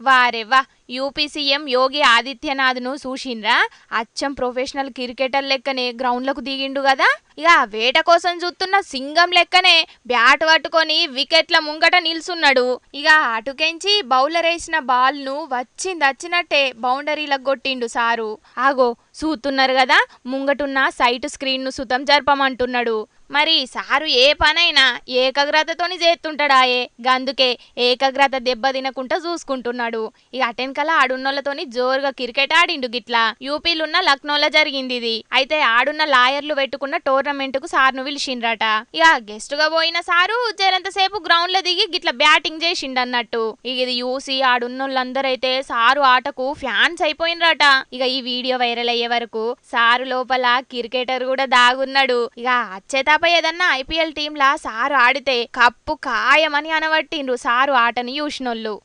va, re, va. UP CM Yogi ఆదిత్యనాథ్ను చూసిండ్రా? అచ్చం professional cricketer లెక్కనే గ్రౌండ్లకు దిగిండు కదా ఇక వేట కోసం చూస్తున్న సింగం లెక్కనే బ్యాట్ పట్టుకొని వికెట్ల ముంగట నిల్చున్నాడు. ఇక అటుకెంచి బౌలర్ వేసిన బాల్ను వచ్చింది వచ్చినట్టే బౌండరీలకు కొట్టిండు సారు. ఆగో చూస్తున్నారు కదా ముంగటున్న సైట్ స్క్రీన్ను సుతం జరపమంటున్నాడు. మరి సారు ఏ పనైనా ఏకాగ్రతతోని చేస్తుంటాడాయే. గందుకే ఏకాగ్రత దెబ్బ తినకుండా చూసుకుంటున్నాడు. ఇక వెనకాల ఆడున్నోళ్ళతోని జోరుగా క్రికెట్ ఆడిండు గిట్లా. యూపీలున్న లక్నోలో జరిగింది ఇది అయితే ఆడున్న లాయర్లు పెట్టుకున్న టోర్నమెంట్కు సార్ను పిలిచిండ్రట. ఇక గెస్ట్గా పోయిన సారు జరంతసేపు గ్రౌండ్లో దిగి గిట్లా బ్యాటింగ్ చేసిండు అన్నట్టు ఇక ఇది చూసి ఆడున్నోళ్ళందరైతే సారు ఆటకు ఫ్యాన్స్ అయిపోయినరట. ఇక ఈ వీడియో వైరల్ అయ్యే వరకు సారు లోపల క్రికెటర్ కూడా దాగున్నాడు. ఇక అచ్చేతాప ఏదన్నా ఐపీఎల్ టీంలా సారు ఆడితే కప్పు ఖాయమని అనబట్టిండ్రు సారు ఆటని చూసినోళ్ళు.